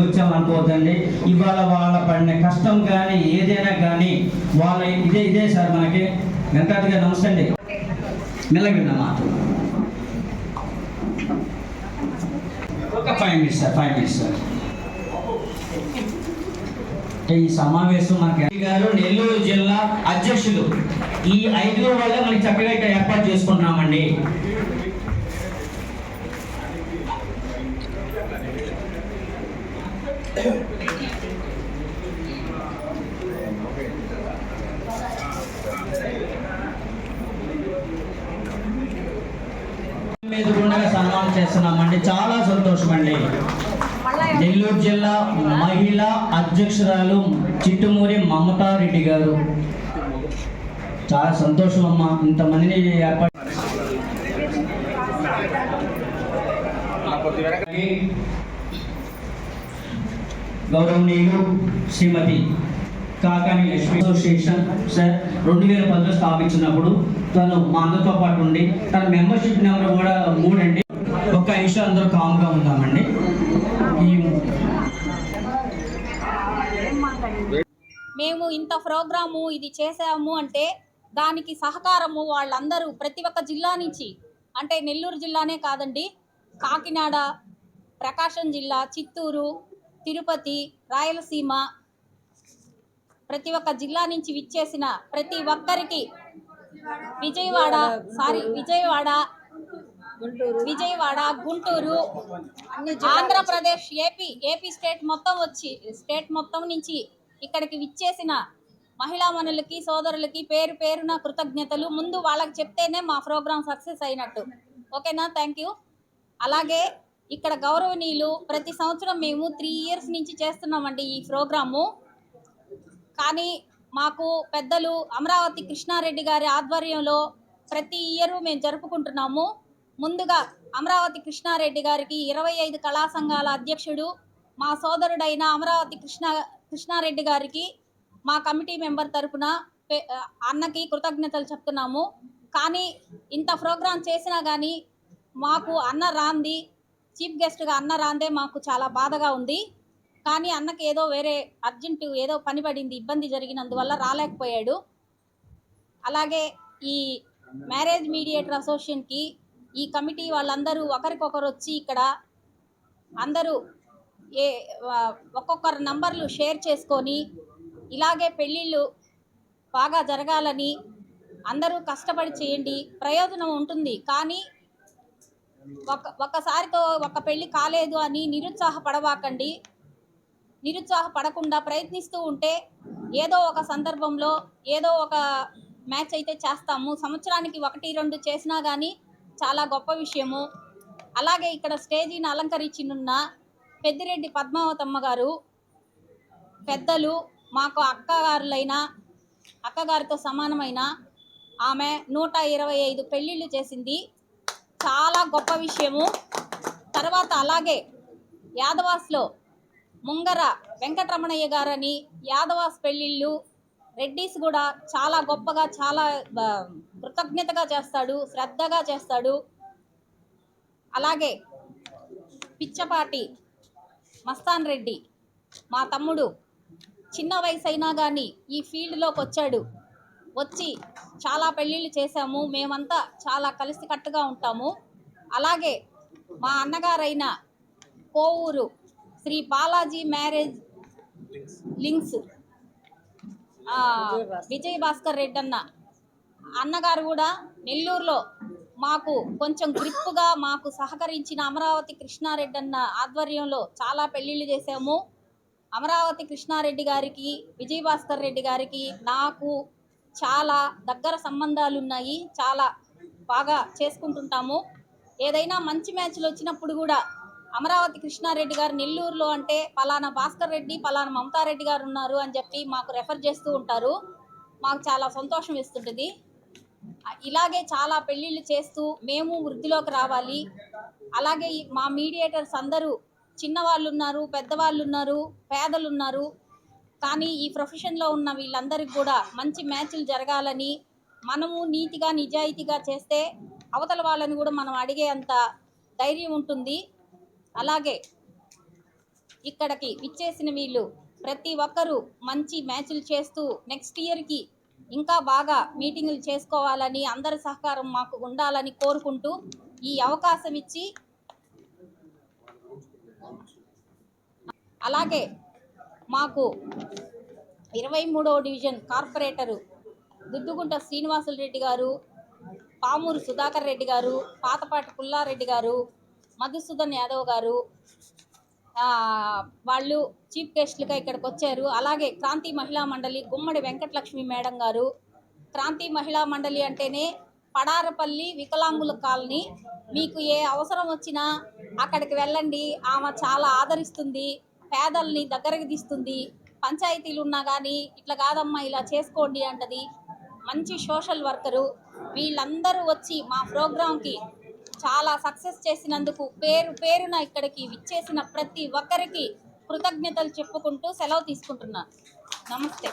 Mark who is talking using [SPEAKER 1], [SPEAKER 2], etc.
[SPEAKER 1] వచ్చామనుకోవద్దండి ఇవాళ వాళ్ళ పడిన కష్టం కానీ ఏదైనా కానీ వాళ్ళ ఇదే ఇదే సార్ మనకి. వెంకటగా నమస్తే అండి మాట ఒక five minutes sir five minutes sir. ఈ సమావేశం మనకి గారు నెల్లూరు జిల్లా అధ్యక్షులు. ఈ ఐదుగురు వల్ల మనకి చక్కగా ఇక్కడ ఏర్పాటు చేసుకుంటున్నామండి. మీద కూడా సన్మానం చేస్తున్నామండి. చాలా సంతోషం అండి నెల్లూరు జిల్లా మహిళా అధ్యక్షురాలు చిట్టుమూరి మమతారెడ్డి గారు. చాలా సంతోషం అమ్మా ఇంతమందిని ఏర్పాటు గౌరవనీయులు శ్రీమతి కాకాని లక్ష్మి అసోసియేషన్ సార్ రెండు వేల పదిలో స్థాపించినప్పుడు తను మా అందరితో పాటు ఉండి తన మెంబర్షిప్ నెంబర్ కూడా మూడండి ఒక్క నిమిషం అందరూ కామ్గా ఉందామండి. ఈ
[SPEAKER 2] మేము ఇంత ప్రోగ్రాము ఇది చేసాము అంటే దానికి సహకారము వాళ్ళందరూ ప్రతి ఒక్క జిల్లా నుంచి అంటే నెల్లూరు జిల్లానే కాదండి కాకినాడ ప్రకాశం జిల్లా చిత్తూరు తిరుపతి రాయలసీమ ప్రతి ఒక్క జిల్లా నుంచి విచ్చేసిన ప్రతి ఒక్కరికి Vijayawada sorry Vijayawada Vijayawada Guntur Andhra Pradesh AP AP state మొత్తం వచ్చి స్టేట్ మొత్తం నుంచి ఇక్కడికి విచ్చేసిన మహిళా మనులకి సోదరులకి పేరు పేరున కృతజ్ఞతలు. ముందు వాళ్ళకి చెప్తేనే మా ప్రోగ్రామ్ సక్సెస్ అయినట్టు. ఓకేనా? Thank you. అలాగే ఇక్కడ గౌరవనీయులు ప్రతి సంవత్సరం మేము త్రీ ఇయర్స్ నుంచి చేస్తున్నామండి ఈ ప్రోగ్రాము. కానీ మాకు పెద్దలు అమరావతి కృష్ణారెడ్డి గారి ఆధ్వర్యంలో ప్రతి ఇయర్ మేము జరుపుకుంటున్నాము. ముందుగా అమరావతి కృష్ణారెడ్డి గారికి ఇరవై ఐదు కళా సంఘాల అధ్యక్షుడు మా సోదరుడైన అమరావతి కృష్ణ కృష్ణారెడ్డి గారికి మా కమిటీ మెంబర్ తరఫున అన్నకి కృతజ్ఞతలు చెప్తున్నాము. కానీ ఇంత ప్రోగ్రాం చేసినా కానీ మాకు అన్న రాంది చీఫ్ గెస్ట్గా అన్న రాందే మాకు చాలా బాధగా ఉంది. కానీ అన్నకి ఏదో వేరే అర్జెంటు ఏదో పని పడింది ఇబ్బంది జరిగినందువల్ల రాలేకపోయాడు. అలాగే ఈ మ్యారేజ్ మీడియేటర్ అసోసియేషన్కి ఈ కమిటీ వాళ్ళందరూ ఒకరికొకరు వచ్చి ఇక్కడ అందరూ ఏ ఒక్కొక్కరు నంబర్లు షేర్ చేసుకొని ఇలాగే పెళ్ళిళ్ళు బాగా జరగాలని అందరూ కష్టపడి చేయండి ప్రయోజనం ఉంటుంది. కానీ ఒక ఒక్కసారితో ఒక పెళ్ళి కాలేదు అని నిరుత్సాహపడవాకండి. నిరుత్సాహపడకుండా ప్రయత్నిస్తూ ఉంటే ఏదో ఒక సందర్భంలో ఏదో ఒక మ్యాచ్ అయితే చేస్తాము. సంవత్సరానికి ఒకటి రెండు చేసినా కానీ చాలా గొప్ప విషయము. అలాగే ఇక్కడ స్టేజీని అలంకరించినున్న పెద్దిరెడ్డి పద్మావతమ్మ గారు పెద్దలు మాకు అక్కగారులైన అక్కగారితో సమానమైన ఆమె నూట ఇరవై ఐదు పెళ్ళిళ్ళు చేసింది. చాలా గొప్ప విషయము. తర్వాత అలాగే యాదవాస్లో ముంగర వెంకటరమణయ్య గారని యాదవాస్ పెళ్ళిళ్ళు రెడ్డిస్ కూడా చాలా గొప్పగా చాలా కృతజ్ఞతగా చేస్తాడు శ్రద్ధగా చేస్తాడు. అలాగే పిచ్చపాటి మస్తాన్ రెడ్డి మా తమ్ముడు చిన్న వయసు అయినా కానీ ఈ ఫీల్డ్లోకి వచ్చాడు వచ్చి చాలా పెళ్ళిళ్ళు చేశాము. మేమంతా చాలా కలిసికట్టుగా ఉంటాము. అలాగే మా అన్నగారైన కోవూరు శ్రీ బాలాజీ మ్యారేజ్ లింక్స్ విజయ్ భాస్కర్ రెడ్డి అన్న అన్నగారు కూడా నెల్లూరులో మాకు కొంచెం గ్రిప్గా మాకు సహకరించిన అమరావతి కృష్ణారెడ్డి అన్న ఆధ్వర్యంలో చాలా పెళ్ళిళ్ళు చేశాము. అమరావతి కృష్ణారెడ్డి గారికి విజయ్ భాస్కర్ రెడ్డి గారికి నాకు చాలా దగ్గర సంబంధాలు ఉన్నాయి చాలా బాగా చేసుకుంటుంటాము. ఏదైనా మంచి మ్యాచ్లు వచ్చినప్పుడు కూడా అమరావతి కృష్ణారెడ్డి గారు నెల్లూరులో అంటే పలానా భాస్కర్ రెడ్డి పలానా మమతారెడ్డి గారు ఉన్నారు అని చెప్పి మాకు రెఫర్ చేస్తూ ఉంటారు. మాకు చాలా సంతోషం ఇస్తుంటుంది. ఇలాగే చాలా పెళ్ళిళ్ళు చేస్తూ మేము వృద్ధిలోకి రావాలి. అలాగే మా మీడియేటర్స్ అందరూ చిన్నవాళ్ళు ఉన్నారు పెద్దవాళ్ళు ఉన్నారు పేదలు ఉన్నారు. కానీ ఈ ప్రొఫెషన్లో ఉన్న వీళ్ళందరికీ కూడా మంచి మ్యాచ్లు జరగాలని మనము నీతిగా నిజాయితీగా చేస్తే అవతల వాళ్ళని కూడా మనం అడిగే అంత ధైర్యం ఉంటుంది. అలాగే ఇక్కడికి విచ్చేసిన వీళ్ళు ప్రతి ఒక్కరూ మంచి మ్యాచ్లు చేస్తూ నెక్స్ట్ ఇయర్కి ఇంకా బాగా మీటింగులు చేసుకోవాలని అందరి సహకారం మాకు ఉండాలని కోరుకుంటూ ఈ అవకాశం ఇచ్చి అలాగే మాకు ఇరవై మూడవ డివిజన్ కార్పొరేటరు దుద్దుగుంట శ్రీనివాసులు రెడ్డి గారు పామూరు సుధాకర్ రెడ్డి గారు పాతపాటి పుల్లారెడ్డి గారు మధుసూదన్ యాదవ్ గారు వాళ్ళు చీఫ్ గెస్ట్లుగా ఇక్కడికి వచ్చారు. అలాగే క్రాంతి మహిళా మండలి గుమ్మడి వెంకటలక్ష్మి మేడం గారు. క్రాంతి మహిళా మండలి అంటేనే పడారపల్లి వికలాంగుల కాలనీ. మీకు ఏ అవసరం వచ్చినా అక్కడికి వెళ్ళండి. ఆమె చాలా ఆదరిస్తుంది. పేదల్ని దగ్గరకు తీస్తుంది. పంచాయతీలు ఉన్నా కానీ ఇట్లా కాదమ్మా ఇలా చేసుకోండి అంటది. మంచి సోషల్ వర్కరు. వీళ్ళందరూ వచ్చి మా ప్రోగ్రాంకి చాలా సక్సెస్ చేసినందుకు పేరు పేరున ఇక్కడికి విచ్చేసిన ప్రతి ఒక్కరికి కృతజ్ఞతలు చెప్పుకుంటూ సెలవు తీసుకుంటున్నాను నమస్తే.